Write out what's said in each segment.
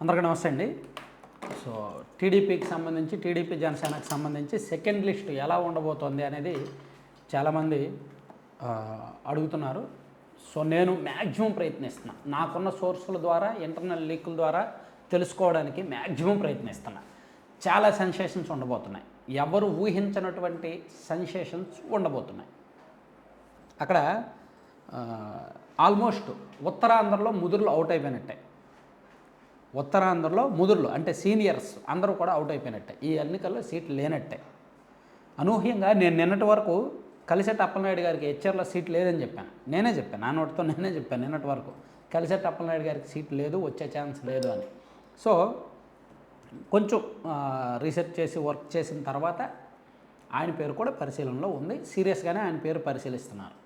అందరికీ నమస్తే అండి. సో టీడీపీకి సంబంధించి టీడీపీ జనసేనకు సంబంధించి సెకండ్ లిస్ట్ ఎలా ఉండబోతోంది అనేది చాలామంది అడుగుతున్నారు. సో నేను మ్యాక్సిమం ప్రయత్నిస్తున్నా. నాకున్న సోర్సుల ద్వారా ఇంటర్నల్ లీకుల ద్వారా తెలుసుకోవడానికి మ్యాక్సిమం ప్రయత్నిస్తున్నా. చాలా సెన్సేషన్స్ ఉండబోతున్నాయి. ఎవరు ఊహించినటువంటి సెన్సేషన్స్ ఉండబోతున్నాయి. అక్కడ ఆల్మోస్ట్ ఉత్తరాంధ్రలో ముదురులు అవుట్ అయిపోయినట్టే. ఉత్తరాంధ్రలో ముదురులు అంటే సీనియర్స్ అందరూ కూడా అవుట్ అయిపోయినట్టే. ఈ ఎన్నికల్లో సీట్లు లేనట్టే. అనూహ్యంగా నేను నిన్నటి వరకు కలిసెట్ అప్పలనాయుడు గారికి హెచ్ఆర్లో సీట్ లేదని చెప్పాను. నేనే చెప్పాను. నా నోటితో నేనే చెప్పాను నిన్నటి వరకు. కలిసెట్ అప్పలనాయుడు గారికి సీట్ లేదు వచ్చే ఛాన్స్ లేదు అని. సో కొంచెం రీసెర్చ్ చేసి వర్క్ చేసిన తర్వాత ఆయన పేరు కూడా పరిశీలనలో ఉంది. సీరియస్గానే ఆయన పేరు పరిశీలిస్తున్నారు.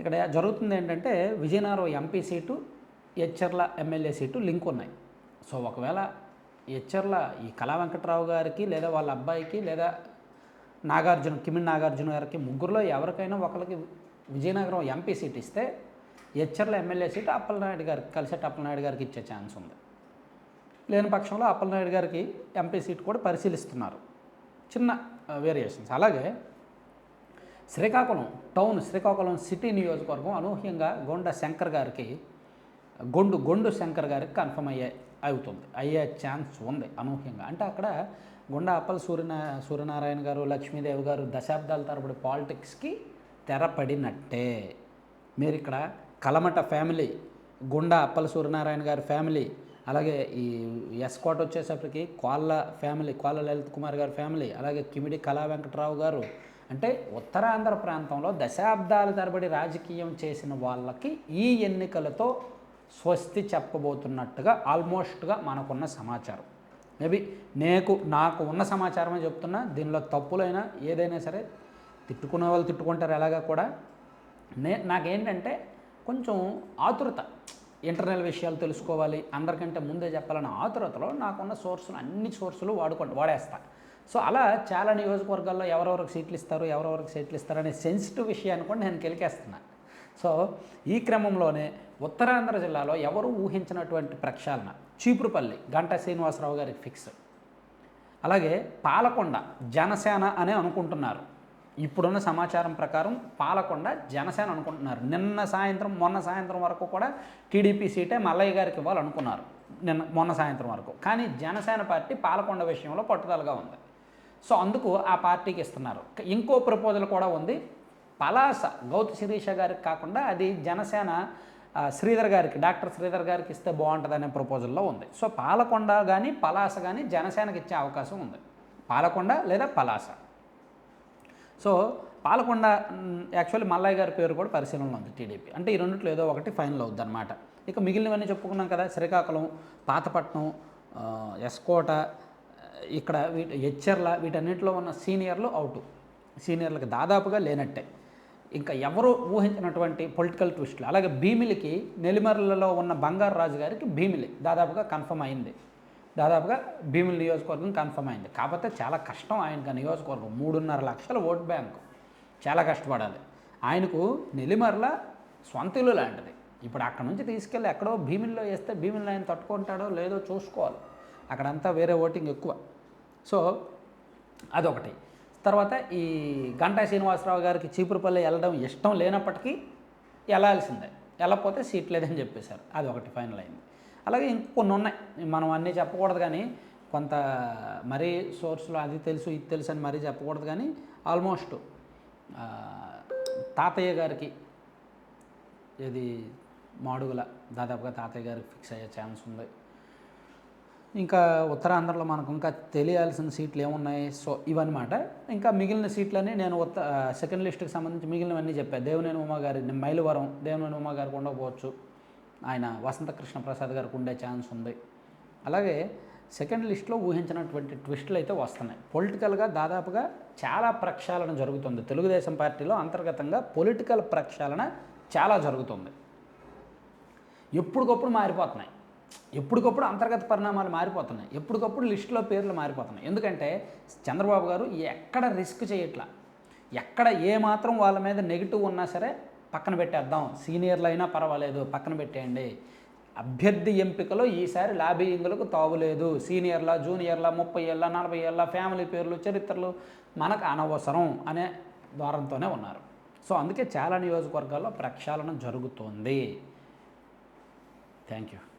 ఇక్కడ జరుగుతుంది ఏంటంటే Vizianagaram MP seat Etcherla MLA seat link ఉన్నాయి. సో ఒకవేళ హెచ్ఆర్ల ఈ కళా వెంకట్రావు గారికి లేదా వాళ్ళ అబ్బాయికి లేదా నాగార్జున కిమిన్ నాగార్జున గారికి ముగ్గురులో ఎవరికైనా ఒకరికి విజయనగరం ఎంపీ సీట్ ఇస్తే హెచ్చర్ల ఎమ్మెల్యే సీటు అప్పలనాయుడు గారికి కలిసేట అప్పలనాయుడు గారికి ఇచ్చే ఛాన్స్ ఉంది. లేని పక్షంలో అప్పలనాయుడు గారికి ఎంపీ సీట్ కూడా పరిశీలిస్తున్నారు. చిన్న వేరియేషన్స్. అలాగే శ్రీకాకుళం టౌన్ శ్రీకాకుళం సిటీ నియోజకవర్గం అనూహ్యంగా గొండ శంకర్ గారికి గొండు గొండు శంకర్ గారికి కన్ఫర్మ్ అయ్యే అవుతుంది. అయ్యే ఛాన్స్ ఉంది అనూహ్యంగా. అంటే అక్కడ గుండా అప్పల సూర్యనా సూర్యనారాయణ గారు లక్ష్మీదేవి గారు దశాబ్దాల తరబడి పాలిటిక్స్కి తెరపడినట్టే మీరు ఇక్కడ కలమట ఫ్యామిలీ గుండా అప్పల సూర్యనారాయణ గారి ఫ్యామిలీ అలాగే ఈ ఎస్కాట్ వచ్చేసప్పటికి కోళ్ళ ఫ్యామిలీ కోళ్ళ లలిత్ కుమార్ గారి ఫ్యామిలీ అలాగే కిమిడి కళా వెంకటరావు గారు అంటే ఉత్తరాంధ్ర ప్రాంతంలో దశాబ్దాల తరబడి రాజకీయం చేసిన వాళ్ళకి ఈ ఎన్నికలతో స్వస్తి చెప్పబోతున్నట్టుగా ఆల్మోస్ట్గా మనకున్న సమాచారం. మేబీ నేకు నాకు ఉన్న సమాచారమే చెప్తున్నా దీనిలో తప్పులైనా ఏదైనా సరే తిట్టుకునే వాళ్ళు తిట్టుకుంటారు ఎలాగా కూడా. నే నాకేంటంటే కొంచెం ఆతురత. ఇంటర్నల్ విషయాలు తెలుసుకోవాలి అందరికంటే ముందే చెప్పాలన్న ఆతురతలో నాకున్న సోర్సులు అన్ని సోర్సులు వాడుకో వాడేస్తా. సో అలా చాలా నియోజకవర్గాల్లో ఎవరెవరికి సీట్లు ఇస్తారు ఎవరెవరికి సీట్లు ఇస్తారు అనే సెన్సిటివ్ విషయాన్ని కూడా నేను కెలికేస్తున్నాను సో ఈ క్రమంలోనే ఉత్తరాంధ్ర జిల్లాలో ఎవరు ఊహించినటువంటి ప్రక్షాళన? చీపురుపల్లి గంటా శ్రీనివాసరావు గారికి ఫిక్స్. అలాగే పాలకొండ జనసేన అనే అనుకుంటున్నారు. ఇప్పుడున్న సమాచారం ప్రకారం పాలకొండ జనసేన అనుకుంటున్నారు. నిన్న సాయంత్రం మొన్న సాయంత్రం వరకు కూడా టీడీపీ సీటే మల్లయ్య గారికి ఇవ్వాలనుకున్నారు. నిన్న మొన్న సాయంత్రం వరకు. కానీ జనసేన పార్టీ పాలకొండ విషయంలో పట్టుదలగా ఉంది. సో అందుకు ఆ పార్టీకి ఇస్తున్నారు. ఇంకో ప్రపోజల్ కూడా ఉంది. పలాస గౌతు శిరీష గారికి కాకుండా అది జనసేన శ్రీధర్ గారికి డాక్టర్ శ్రీధర్ గారికి ఇస్తే బాగుంటుంది అనే ప్రపోజల్లో ఉంది. సో పాలకొండ కానీ పలాస కానీ జనసేనకి ఇచ్చే అవకాశం ఉంది. పాలకొండ లేదా పలాస. సో పాలకొండ యాక్చువల్లీ మల్లయ్య గారి పేరు కూడా పరిశీలనలో ఉంది టీడీపీ. అంటే ఈ రెండిట్లో ఏదో ఒకటి ఫైనల్ అవుద్ది అనమాట ఇక మిగిలినవన్నీ చెప్పుకున్నాం కదా శ్రీకాకుళం పాతపట్నం ఎస్కోట ఇక్కడ వీటి హెచ్చర్ల వీటన్నిటిలో ఉన్న సీనియర్లు అవుట్ సీనియర్లకు దాదాపుగా లేనట్టే. ఇంకా ఎవరు ఊహించినటువంటి పొలిటికల్ ట్విస్ట్లు. అలాగే భీమిలికి నెల్లిమర్లలో ఉన్న బంగారు రాజు గారికి భీమిలి దాదాపుగా కన్ఫర్మ్ అయింది. దాదాపుగా భీమిలి నియోజకవర్గం కన్ఫర్మ్ అయింది. కాకపోతే చాలా కష్టం ఆయనకు నియోజకవర్గం. మూడున్నర లక్షల ఓట్ బ్యాంక్. చాలా కష్టపడాలి. ఆయనకు నెల్లిమర్ల సొంత ఇల్లు లాంటిది. ఇప్పుడు అక్కడ నుంచి తీసుకెళ్ళి ఎక్కడో భీమిల్లో వేస్తే భీమిల్లో ఆయన తట్టుకుంటాడో లేదో చూసుకోవాలి. అక్కడంతా వేరే ఓటింగ్ ఎక్కువ. సో అదొకటి. తర్వాత ఈ గంటా శ్రీనివాసరావు గారికి చీపురుపల్లి వెళ్ళడం ఇష్టం లేనప్పటికీ వెళ్ళాల్సిందే. వెళ్ళకపోతే సీట్ లేదని చెప్పేశారు. అది ఒకటి ఫైనల్ అయింది. అలాగే ఇంకొన్ని ఉన్నాయి. మనం అన్నీ చెప్పకూడదు కానీ కొంత మరీ సోర్స్లో అది తెలుసు ఇది తెలుసు అని మరీ చెప్పకూడదు కానీ ఆల్మోస్ట్ తాతయ్య గారికి ఇది మాడుగుల దాదాపుగా తాతయ్య గారికి ఫిక్స్ అయ్యే ఛాన్స్ ఉంది. ఇంకా ఉత్తరాంధ్రలో మనకు ఇంకా తెలియాల్సిన సీట్లు ఏమున్నాయి? సో ఇవన్నమాట. ఇంకా మిగిలిన సీట్లని నేను ఉత్త సెకండ్ లిస్ట్కి సంబంధించి మిగిలినవన్నీ చెప్పాను దేవినేని ఉమా గారి మైలవరం దేవినేని ఉమా గారికి ఉండకపోవచ్చు. ఆయన వసంతకృష్ణ ప్రసాద్ గారికి ఉండే ఛాన్స్ ఉంది. అలాగే సెకండ్ లిస్ట్లో ఊహించినటువంటి ట్విస్టులు అయితే వస్తున్నాయి. పొలిటికల్గా దాదాపుగా చాలా ప్రక్షాళన జరుగుతుంది. తెలుగుదేశం పార్టీలో అంతర్గతంగా పొలిటికల్ ప్రక్షాళన చాలా జరుగుతుంది. ఎప్పటికప్పుడు మారిపోతున్నాయి. ఎప్పటికప్పుడు అంతర్గత పరిణామాలు మారిపోతున్నాయి. ఎప్పటికప్పుడు లిస్టులో పేర్లు మారిపోతున్నాయి. ఎందుకంటే చంద్రబాబు గారు ఎక్కడ రిస్క్ చేయట్లా? ఎక్కడ ఏమాత్రం వాళ్ళ మీద నెగిటివ్ ఉన్నా సరే పక్కన పెట్టేద్దాం. సీనియర్లు అయినా పర్వాలేదు పక్కన పెట్టేయండి. అభ్యర్థి ఎంపికలో ఈసారి లాబీయింగ్లకు తావులేదు సీనియర్ల జూనియర్ల ముప్పై ఏళ్ళ నలభై ఏళ్ళ ఫ్యామిలీ పేర్లు చరిత్రలు మనకు అనవసరం అనే ద్వారంతోనే ఉన్నారు. సో అందుకే చాలా నియోజకవర్గాల్లో ప్రక్షాళన జరుగుతోంది. Thank you.